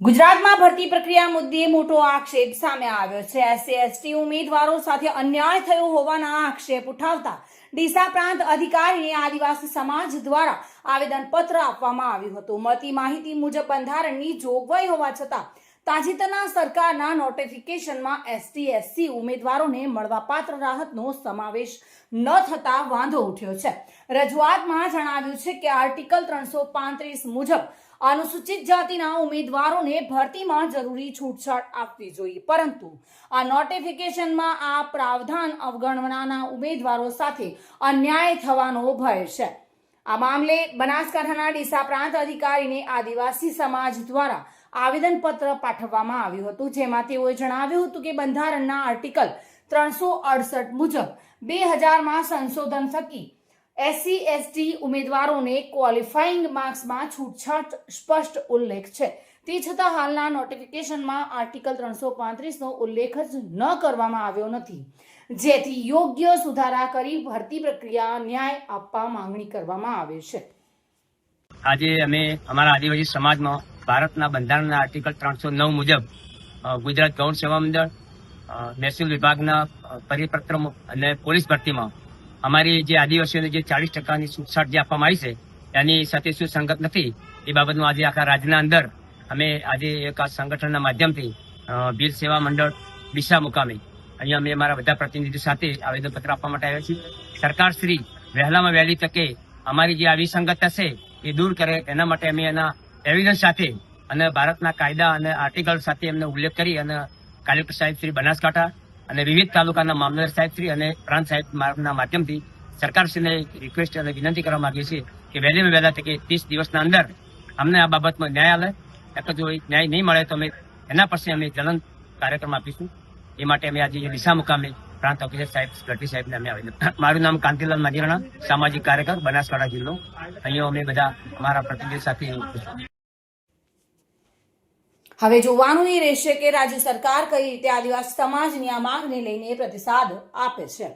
ગુજરાતમાં ભરતી પ્રક્રિયા મુદ્દે મોટો આક્ષેપ સામે આવ્યો છે. એસસી, એસટી ઉમેદવારો સાથે અન્યાય થયો હોવાના આક્ષેપ ઉઠાવતા ડીસા પ્રાંત અધિકારીને આદિવાસી સમાજ દ્વારા આવેદનપત્ર આપવામાં આવ્યું હતું. મળતી માહિતી મુજબ બંધારણની જોગવાઈ હોવા છતાં તાજેતરના સરકારના નોટિફિકેશનમાં એસટી, એસસી ઉમેદવારોને મળવાપાત્ર રાહતનો સમાવેશ ન થતા વાંધો ઉઠ્યો છે. રજૂઆતમાં જણાવ્યું છે કે આર્ટિકલ ત્રણસો પાંત્રીસ મુજબ અનુસૂચિત જાતિના ઉમેદવારોને ભરતીમાં જરૂરી છૂટછાટ આપવી જોઈએ. પરંતુ આ નોટિફિકેશનમાં આ પ્રાવધાન અવગણનાના ઉમેદવારો સાથે અન્યાય થવાનો ભય છે. આ મામલે બનાસકાંઠાના ડીસા પ્રાંત અધિકારીને આદિવાસી સમાજ દ્વારા આવેદનપત્ર પાઠવવામાં આવ્યું હતું, જેમાં તેઓએ જણાવ્યું હતું કે બંધારણના આર્ટિકલ ત્રણસો અડસઠ મુજબ બે હજારમાં સંશોધન થકી એસસી, એસટી ઉમેદવારોને ક્વોલિફાઈંગ માર્ક્સમાં છૂટછાટ સ્પષ્ટ ઉલ્લેખ છે. તે છતાં હાલના નોટિફિકેશનમાં આર્ટિકલ ત્રણસો પાંત્રીસનો ઉલ્લેખ જ ન કરવામાં આવ્યો નથી. જેથી યોગ્ય સુધારા કરી ભરતી પ્રક્રિયા ન્યાય આપવા માંગણી કરવામાં આવે છે. આજે અમે અમારા આદિવાસી સમાજમાં ભારતના બંધારણના આર્ટિકલ ત્રણસો નવ મુજબ ગુજરાત ગૌણ સેવા મંડળ મહેસૂલ વિભાગના પરિપત્ર અને પોલીસ ભરતીમાં અમારી જે આદિવાસીઓને જે ચાલીસ ટકાની છૂટછાટ જે આપવામાં આવી છે, એની સાથે શું સંગત નથી, એ બાબતનું આજે આખા રાજ્યના અંદર અમે આજે એક આ સંગઠનના માધ્યમથી ભીલ સેવા મંડળ દિશા મુકામે અહીંયા અમે અમારા બધા પ્રતિનિધિ સાથે આવેદનપત્ર આપવા માટે આવ્યા છીએ. સરકાર શ્રી વહેલામાં વહેલી તકે અમારી જે આ વિસંગતતા છે, એ દૂર કરે, એના માટે અમે એના એવિડન્સ સાથે અને ભારતના કાયદા અને આર્ટિકલ સાથે એમને ઉલ્લેખ કરી અને કલેક્ટર સાહેબ શ્રી બનાસકાંઠા અને વિવિધ તાલુકાના મામલતદાર સાહેબ શ્રી અને પ્રાંત સાહેબ ના માધ્યમથી સરકારશ્રીને રિક્વેસ્ટ અને વિનંતી કરવા માંગીએ છીએ કે વહેલીમાં વહેલા તકે ત્રીસ દિવસના અંદર અમને આ બાબતમાં ન્યાય આવે એક જો ન્યાય નહીં મળે તો અમે એના પછી અમે જલન કાર્યક્રમ આપીશું. એ માટે અમે આજે દિશા મુકામે પ્રાંત ઓફિસર સાહેબ ગઢવી સાહેબને અમે આવેદન મારું નામ કાંતિલાલ માજીરાણા સામાજિક કાર્યકર, બનાસકાંઠા જિલ્લો. અહીંયા અમે બધા અમારા પ્રતિનિધિ સાથે હવે જોવાનું એ રહેશે કે રાજ્ય સરકાર કઈ રીતે આદિવાસી સમાજની આ માંગને લઈને પ્રતિસાદ આપે છે.